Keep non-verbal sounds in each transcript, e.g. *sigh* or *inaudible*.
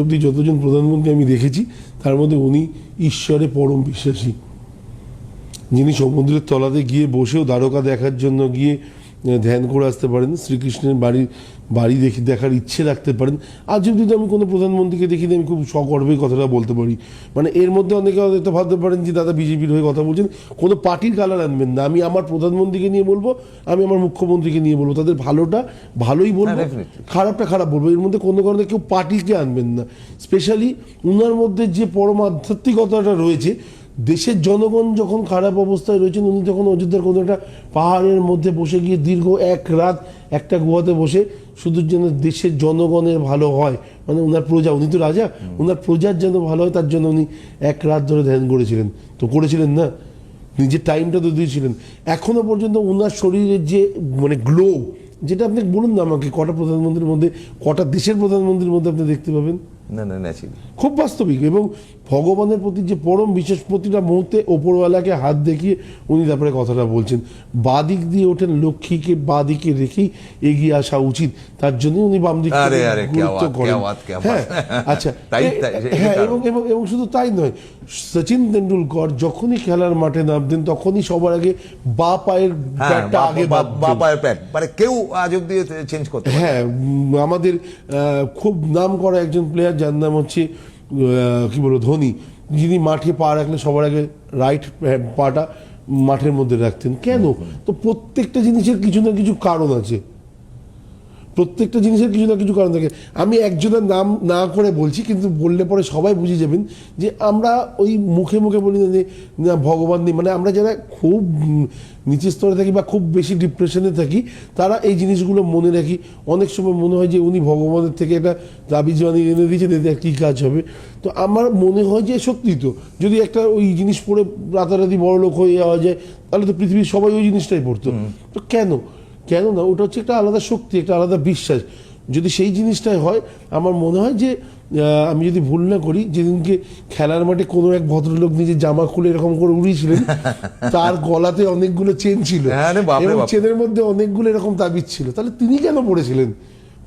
অব্দি যতজন প্রধানমন্ত্রী আমি দেখেছি, তার মধ্যে উনি ঈশ্বরে পরম বিশ্বাসী। যিনি সমুদ্রের তলাতে গিয়ে বসেও দ্বারকা দেখার জন্য গিয়ে ধ্যান করে আসতে পারেন শ্রীকৃষ্ণের বাড়ি বাড়ি দেখে দেখার ইচ্ছে রাখতে পারেন। আজ অব্দি তো আমি কোনো প্রধানমন্ত্রীকে দেখিনি আমি খুব সকর্বে কথাটা বলতে পারি মানে এর মধ্যে অনেকে হয়তো ভাবতে পারেন যে দাদা বিজেপির হয়ে কথা বলছেন কোনো পার্টির কালার আনবেন না। আমি আমার প্রধানমন্ত্রীকে নিয়ে বলব আমি আমার মুখ্যমন্ত্রীকে নিয়ে বলব। তাদের ভালোটা ভালোই বলব হ্যাঁ, খারাপটা খারাপ বলব। এর মধ্যে কোনো কারণে কেউ পার্টিকে আনবেন না। স্পেশালি উনার মধ্যে যে পরম আধ্যাত্মিকতাটা রয়েছে দেশের জনগণ যখন খারাপ অবস্থায় রয়েছেন, উনি যখন অযোধ্যার কোনো একটা পাহাড়ের মধ্যে বসে গিয়ে দীর্ঘ এক রাত একটা গুহাতে বসে শুধু যেন দেশের জনগণের ভালো হয়। মানে ওনার প্রজা, উনি তো রাজা ওনার প্রজার যেন ভালো হয়, তার জন্য উনি এক রাত ধরে ধ্যান করেছিলেন। তো করেছিলেন না, নিজের টাইমটা তো দিয়েছিলেন। এখনও পর্যন্ত ওনার শরীরের যে মানে গ্লো যেটা আপনি বলুন না আমাকে কটা প্রধানমন্ত্রীর মধ্যে কটা দেশের প্রধানমন্ত্রীর মধ্যে আপনি দেখতে পাবেন? না না খুব বাস্তবিক এবং ভগবানের প্রতি যে পরম বিশেষ প্রতিটা মুহূর্তে ওপরওয়ালাকে হাত দেখিয়ে উনি তারপরে কথাটা বলছেন। বাদিক দিয়ে ওঠেন লক্ষ্মীকে বাদিকে রেখেই এগিয়ে আসা উচিত। তার জন্য উনি বাম দিক গুরুত্ব করেন। হ্যাঁ আচ্ছা *laughs* হ্যাঁ এবং এবং এবং শুধু তাই নয় সচিন তেন্ডুলকর যখনই খেলার মাঠে নামতেন তখনই সবার আগে বা পায়ের প্যাটটা আগে বা পায়ের প্যাট মানে কেউ আজ অব্দি চেঞ্জ করতে হ্যাঁ আমাদের খুব নাম করা একজন প্লেয়ার যার নাম হচ্ছে কি বলব ধোনি। যিনি মাঠে পা রাখলে সবার আগে রাইট পাটা মাঠের মধ্যে রাখতেন। কেন? তো প্রত্যেকটা জিনিসের কিছু না কিছু কারণ আছে। প্রত্যেকটা জিনিসের কিছু না কিছু কারণ থাকে। আমি একজনের নাম না করে বলছি কিন্তু বললে পরে সবাই বুঝে যাবেন যে আমরা ওই মুখে মুখে বলি না যে না ভগবান নেই। মানে আমরা যারা খুব নিচের স্তরে থাকি বা খুব বেশি ডিপ্রেশনে থাকি তারা এই জিনিসগুলো মনে রাখি। অনেক সময় মনে হয় যে উনি ভগবানের থেকে একটা দাবি জবানি এনে দিয়েছেন এতে কী কাজ হবে? তো আমার মনে হয় যে সত্যি তো যদি একটা ওই জিনিস পড়ে রাতারাতি বড় লোক হয়ে যাওয়া যায় তাহলে তো পৃথিবীর সবাই ওই জিনিসটাই পড়তো। তো কেন? কেন না ওটা হচ্ছে একটা আলাদা শক্তি একটা আলাদা বিশ্বাস। যদি সেই জিনিসটাই হয় আমার মনে হয় যে আমি যদি ভুল না করি যেদিনকে খেলার মাঠে কোনো এক ভদ্রলোক নিজে জামা খুলে এরকম করে উড়িয়েছিলেন *laughs* তার গলাতে অনেকগুলো চেন ছিল। হ্যাঁ এবং চেনের মধ্যে অনেকগুলো এরকম তাবিজ ছিল। তাহলে তিনি কেন পড়েছিলেন?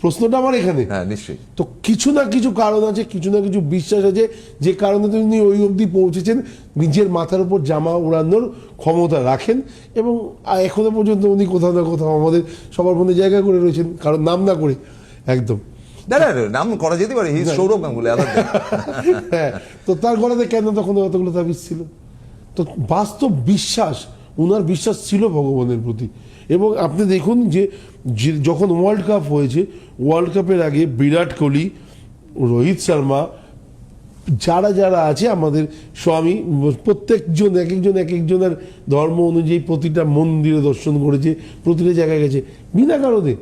প্রশ্নটা আমার এখানে। হ্যাঁ নিশ্চয়ই। তো কিছু না কিছু কারণ আছে কিছু না কিছু বিশ্বাস আছে যে কারণে তিনি ওই অবধি পৌঁছেছেন। নিজের মাথার উপর জামা উড়ানোর ক্ষমতা রাখেন এবং এখনও পর্যন্ত উনি কোথাও না কোথাও আমাদের সবার মধ্যে জায়গা করে রয়েছেন কারণ নাম না করে একদম। না না না, নাম করা যেতে পারে সৌরভ গাঙ্গুলি হ্যাঁ তো তার গলাতে কেন তখন অতগুলো তাবিজ ছিল? তো বাস্তব বিশ্বাস উনার বিশ্বাস ছিল ভগবানের প্রতি। এবং আপনি দেখুন যে- যখন ওয়ার্ল্ড কাপ হয়েছে, ওয়ার্ল্ড কাপের আগে বিরাট কোহলি, রোহিত শর্মা, যারা যারা আছে, আমাদের স্বামী, প্রত্যেকজন এক একজন এক একজনের ধর্ম অনুযায়ী প্রতিটা মন্দিরে দর্শন করেছে, প্রতিটা জায়গায় গেছে। বিনা কারণে।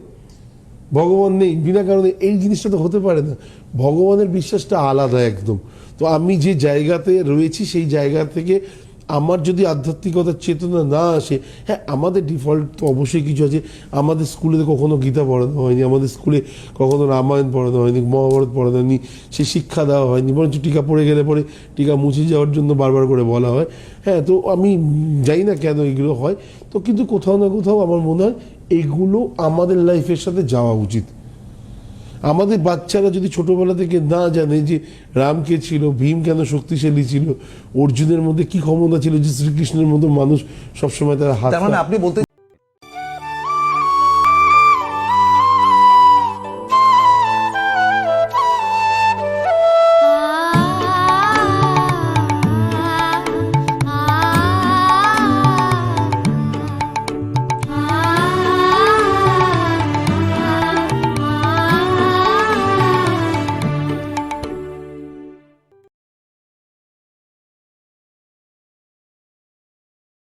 ভগবান নেই, বিনা কারণে এই জিনিসটা তো হতে পারে না। ভগবানের বিশ্বাসটা আলাদা একদম। তো আমি যে জায়গাতে রয়েছি, সেই জায়গা থেকে আমার যদি আধ্যাত্মিকতার চেতনা না আসে হ্যাঁ আমাদের ডিফল্ট তো অবশ্যই কিছু আছে। আমাদের স্কুলে তো কখনো গীতা পড়ানো হয়নি, আমাদের স্কুলে কখনো রামায়ণ পড়ানো হয়নি, মহাভারত পড়ানো হয়নি, সে শিক্ষা দেওয়া হয়নি, বরঞ্চ টিকা পড়ে গেলে পরে টিকা মুছে যাওয়ার জন্য বারবার করে বলা হয়। হ্যাঁ তো আমি জানি না কেন এগুলো হয়, তো কিন্তু কোথাও না কোথাও আমার মনে হয় এগুলো আমাদের লাইফের সাথে যাওয়া উচিত। আমাদের বাচ্চারা যদি ছোটবেলা থেকে না জানে যে রাম কে ছিল ভীম কেন শক্তিশালী ছিল অর্জুনের মধ্যে কি ক্ষমতা ছিল যে শ্রীকৃষ্ণের মধ্যে মানুষ সবসময় তারা হাত মানে আপনি বলতে